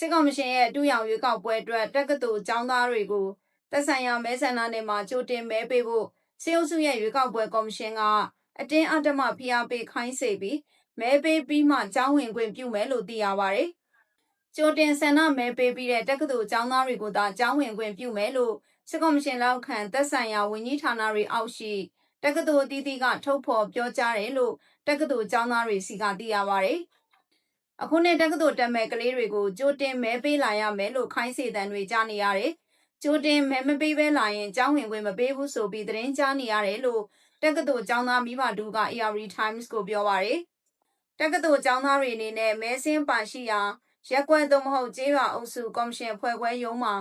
စစ်ကော်မရှင်ရဲ့အတူရောင်ရွေးကောက်ပွဲအတွက်တက္ကသိုလ်ကျောင်းသားတွေကိုသက်ဆိုင်ရာမဲဆန္ဒနယ်မှာကြိုတင်မဲပေးဖို့စေအုပ်စုရဲ့ရွေးကောက်ပွဲကော်မရှင်ကအတင်းအဓမ္မဖိအားပေးခိုင်းစေပြီးမဲပေးပြီးမှကျောင်းဝင်ခွင့်ပြုမယ်လို့သိရပါတယ်။ကြိုတင်ဆန္ဒမဲပေးပြီးတဲ့တက္ကသိုလ်ကျောင်းသားတွေကိုသာကျောင်းဝင်ခွင့်ပြုမယ်လို့စစ်ကော်မရှင်လက်အောက်ခံသက်ဆိုင်ရာဝန်ကြီးဌာနတွေအောက်ရှိတက္ကသိုလ်အသီးသီးကထုတ်ဖော်ပြောကြားတယ်လို့တက္ကသိုလ်ကျောင်းသားတွေစီကသိရပါတယ်။ အခုနှစ်တက္ကသိုလ်တက်မဲ့ကလေးတွေကိုကြိုတင်မဲပေးလာရမယ်လို့ခိုင်းစေတံတွေကြားနေရတယ်။ကြိုတင်မဲမပေးဘဲလာရင်ကျောင်းဝင်ခွင့်မပေးဘူးဆိုပြီးသတင်းကြားနေရတယ်လို့တက္ကသိုလ်ကျောင်းသားမိဘတို့က ARD Times ကိုပြောပါတယ်။တက္ကသိုလ်ကျောင်းသားတွေအနေနဲ့မဲစင်းပါရှိရာရက်ကွက်သို့မဟုတ်ကျေးရွာအုပ်စုကော်မရှင်ဖွဲ့ခွဲရုံးမှာ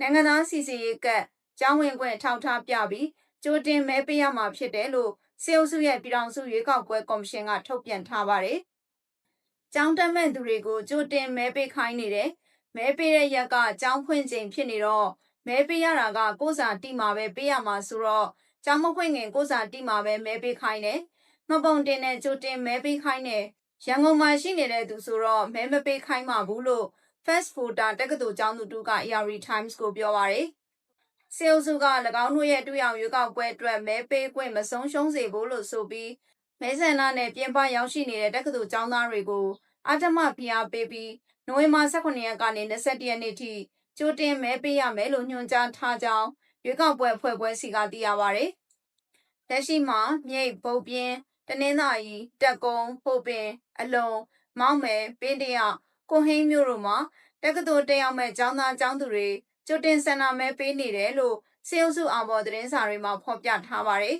နိုင်ငံသားစီစီရေးကတ်ကျောင်းဝင်ခွင့်ထောက်ထားပြပြီးကြိုတင်မဲပေးရမှာဖြစ်တယ်လို့စေအုပ်စုရဲ့ပြည်ထောင်စုရွေးကောက်ပွဲကော်မရှင်ကထုတ်ပြန်ထားပါတယ်။ ကျောင်းတက်မဲ့သူတွေကိုကြိုတင်မဲပေးခိုင်းနေတယ်။မဲပေးတဲ့ရက်ကကျောင်းဖွင့်ချိန်ဖြစ်နေတော့မဲပေးရတာကကိုယ်စာတိမှာပဲပေးရမှာဆိုတော့ကျောင်းမဖွင့်ခင်ကိုယ်စာတိမှာပဲမဲပေးခိုင်းတယ်။မပုံတင်တဲ့ကြိုတင်မဲပေးခိုင်းတယ်။ရန်ကုန်မှာရှိနေတဲ့သူဆိုတော့မဲမပေးခိုင်းမှာဘူးလို့ Fast Voter တက္ကသိုလ်ကျောင်းသူတူက ARD Times ကိုပြောပါတယ်။စေအုပ်စုက၎င်းတို့ရဲ့တူရောင်ရွေးကောက်ပွဲအတွက်မဲပေးခွင့်မဆုံးရှုံးစေဘူးလို့ဆိုပြီး မဲဆန္ဒနဲ့ပြင်ပရောက်ရှိနေတဲ့တက္ကသိုလ်ကျောင်းသားတွေကိုအာတမဖိအားပေးပြီးနိုဝင်ဘာ18ရက်ကနေ21ရက်နေ့ထိကြိုတင်မဲပေးရမယ်လို့ညွှန်ကြားထားကြောင်းရွေးကောက်ပွဲဖွဲ့ပွဲစီကသိရပါတယ်။လက်ရှိမှာမြိတ်ပုတ်ပြင်းတနင်္သာရီတက်ကုန်းပို့ပင် အလုံမောင်းမယ်ပင်းတရကိုဟင်းမျိုးတို့မှာတက္ကသိုလ်တက်ရောက်မဲ့ကျောင်းသားကျောင်းသူတွေကြိုတင်ဆန္ဒမဲပေးနေတယ်လို့စေအုပ်စုအောင်ပေါ်သတင်းစာတွေမှာဖော်ပြထားပါတယ်